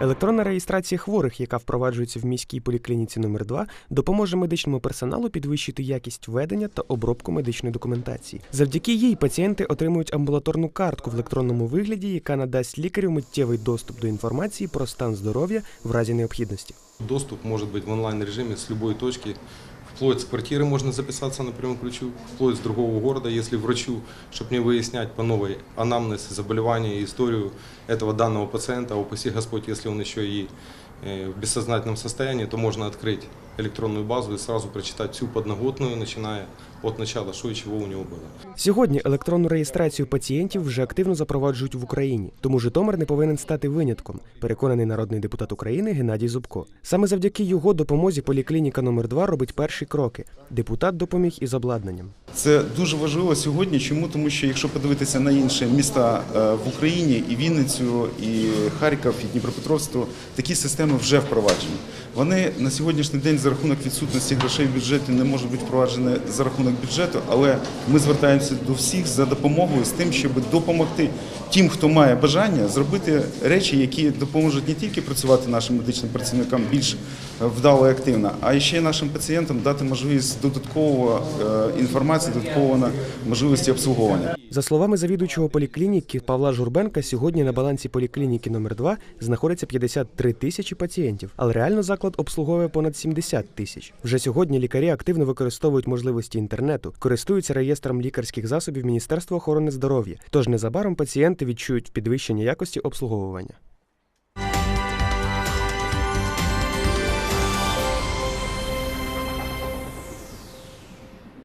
Електронна реєстрація хворих, яка впроваджується в міській поліклініці номер 2 допоможе медичному персоналу підвищити якість ведення та обробку медичної документації. Завдяки їй пацієнти отримують амбулаторну картку в електронному вигляді, яка надасть лікарю миттєвий доступ до інформації про стан здоров'я в разі необхідності. Доступ може бути в онлайн режимі з будь-якої точки. Вплоть с квартиры можно записаться на прием к врачу, вплоть с другого города, если врачу, чтобы не выяснять по новой анамнез, заболевания и историю этого данного пациента, а упаси Господь, если он еще и э, в бессознательном состоянии, то можно открыть электронную базу и сразу прочитать всю подноготную, начиная от начала, що і чого у нього було. Сьогодні електронну реєстрацію пацієнтів вже активно запроваджують в Україні, тому Житомир не повинен стати винятком, переконаний народний депутат України Геннадій Зубко. Саме завдяки його допомозі поліклініка номер 2 робить перші кроки. Депутат допоміг із обладнанням. Це дуже важливо сьогодні. Чому? Тому що якщо подивитися на інші міста е, в Україні, і Вінницю, і Харків, і Дніпропетровськ, то такі системи вже впроваджені. Вони на сьогоднішній день за рахунок відсутності грошей в бюджеті не можуть бути впроваджені за рахунок бюджету, але ми звертаємося до всіх за допомогою з тим, щоб допомогти тим, хто має бажання, зробити речі, які допоможуть не тільки працювати нашим медичним працівникам більш вдало і активно, а ще й нашим пацієнтам дати можливість додаткового е, інформації, додаткового на можливості обслуговування. За словами завідуючого поліклініки Павла Журбенка, сьогодні на балансі поліклініки номер 2 знаходиться 53 тисячі пацієнтів, але реально заклад обслуговує понад 70 тисяч. Вже сьогодні лікарі активно використовують можливості інтернету, користуються реєстром лікарських засобів Міністерства охорони здоров'я. Тож незабаром пацієнти відчують підвищення якості обслуговування.